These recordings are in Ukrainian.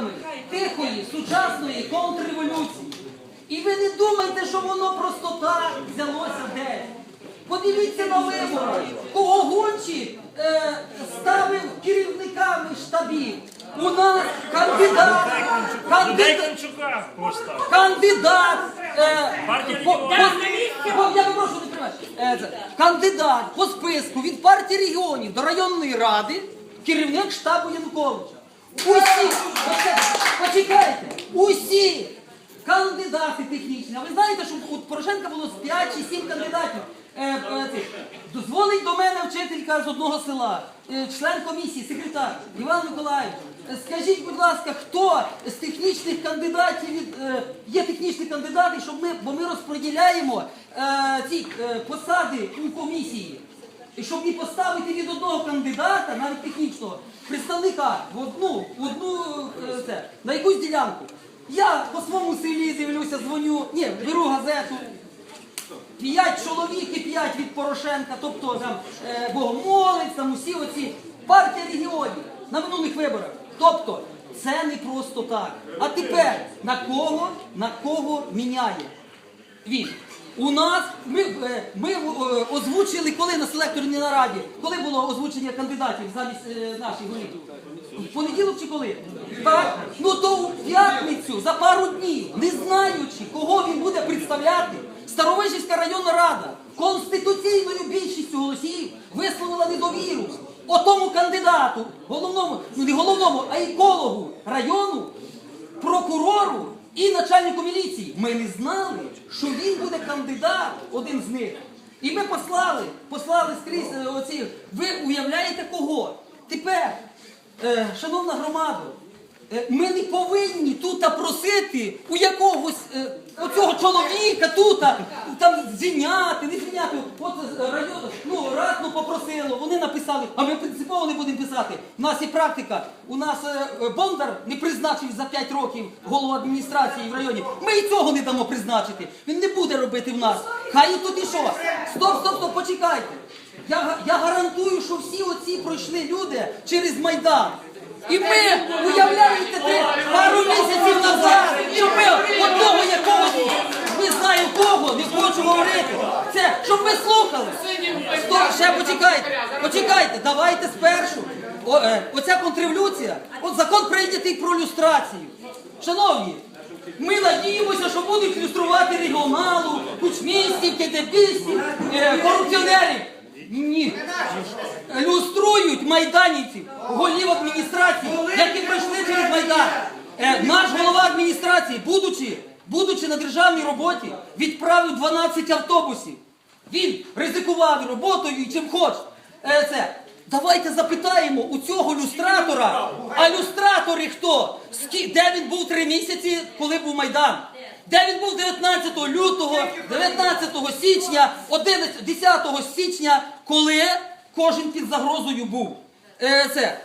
свідками тихої, сучасної контрреволюції. І ви не думайте, що воно просто так взялося десь. Подивіться на вибори, кого Гончі е, ставив керівниками штабів. У нас кандидат, кандидат, кандидат, е, по, по- по- я попрошу не тримати. Е, кандидат по списку від партії регіонів до районної ради, керівник штабу Януковича. Усі, почекайте, усі кандидати технічні. А ви знаєте, що у Порошенка було 5 чи 7 кандидатів. Е, е, цих. Дозволить до мене вчителька з одного села, е, член комісії, секретар Іван Миколаївич. е, Скажіть, будь ласка, хто з технічних кандидатів е, є технічні кандидати, щоб ми, бо ми розподіляємо е, ці е, посади у комісії. І щоб не поставити від одного кандидата, навіть технічного, представника в одну, в одну е, це, на якусь ділянку. Я по своєму селі дивлюся, дзвоню, ні, беру газету. П'ять чоловік і п'ять від Порошенка, тобто там е, Богомолець, там усі оці партія регіонів на минулих виборах. Тобто це не просто так. А тепер на кого, на кого міняє? Він. У нас ми, е, ми е, озвучили, коли на селекторній нараді, коли було озвучення кандидатів замість е, наших голів? В понеділок чи коли? Так? Ну то у п'ятницю за пару днів, не знаючи, кого він буде представляти, Старовижівська районна рада конституційною більшістю голосів висловила недовіру отому кандидату, головному, ну не головному, а екологу району, прокурору і начальнику міліції. Ми не знали, що він буде кандидат, один з них. І ми послали, послали скрізь е, оці. Ви уявляєте кого? Тепер, е, шановна громада, е, ми не повинні тут просити у якогось е, оцього чоловіка тут там звільняти, не звільняти. От е, район, ну радно попросило, вони написали, а ми принципово не будемо писати. У нас є практика. У нас е, е, Бондар не призначив за 5 років голову адміністрації в районі. Ми і цього не дамо призначити. Він не буде робити в нас. Хай і тут і що. Стоп, стоп, стоп, почекайте. Я, я гарантую, що всі оці пройшли люди через Майдан. І ми, уявляєте, ти пару місяців назад, щоб ми одного якогось, не знаю кого, не хочу говорити. Це, щоб ви слухали. Стоп, ще почекайте, почекайте, давайте спершу. О, е, оця контрреволюція, от закон прийнятий про люстрацію. Шановні, ми надіємося, що будуть люструвати регіоналу, кучмістів, кедебістів, е, корупціонерів. Ні. Люструють майданівців, голів адміністрації, які пройшли через Майдан. Е, наш голова адміністрації, будучи, будучи на державній роботі, відправив 12 автобусів. Він ризикував роботою і чим хоч. Е, це. Давайте запитаємо у цього люстратора, а люстратори хто? Скі- Де він був три місяці, коли був Майдан? Де він був 19 лютого, 19 січня, 11, 10 січня, коли кожен під загрозою був? Е, це.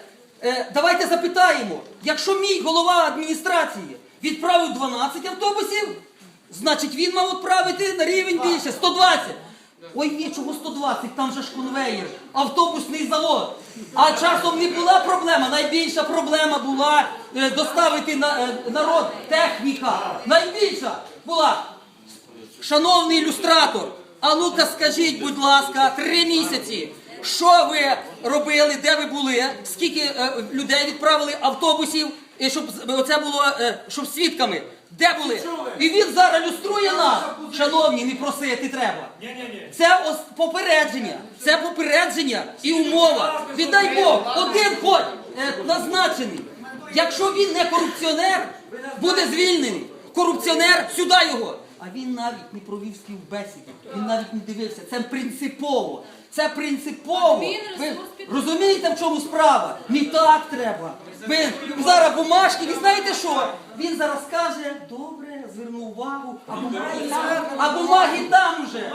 Е, давайте запитаємо, якщо мій голова адміністрації відправив 12 автобусів, значить він мав відправити на рівень більше 120. Ой, ні, чого 120, там же ж конвеєр, автобусний завод. А часом не була проблема. Найбільша проблема була е, доставити на, е, народ техніка. Найбільша була. Шановний ілюстратор, а ну-ка скажіть, будь ласка, три місяці. Що ви робили, де ви були? Скільки е, людей відправили автобусів, і щоб оце було, е, щоб свідками? Де були? І він зараз люструє нас. Шановні, не просити треба. Це ос- попередження. Це попередження і умова. Віддай Бог, один хоч е, назначений. Якщо він не корупціонер, буде звільнений. Корупціонер, сюди його. А він навіть не провів співбесіди. Він навіть не дивився. Це принципово. Це принципово. Ви розумієте, в чому справа? Не так треба. Ви зараз бумажки, ви знаєте що? Він зараз каже, добре, зверну увагу, а бумаги там, а бумаги там уже.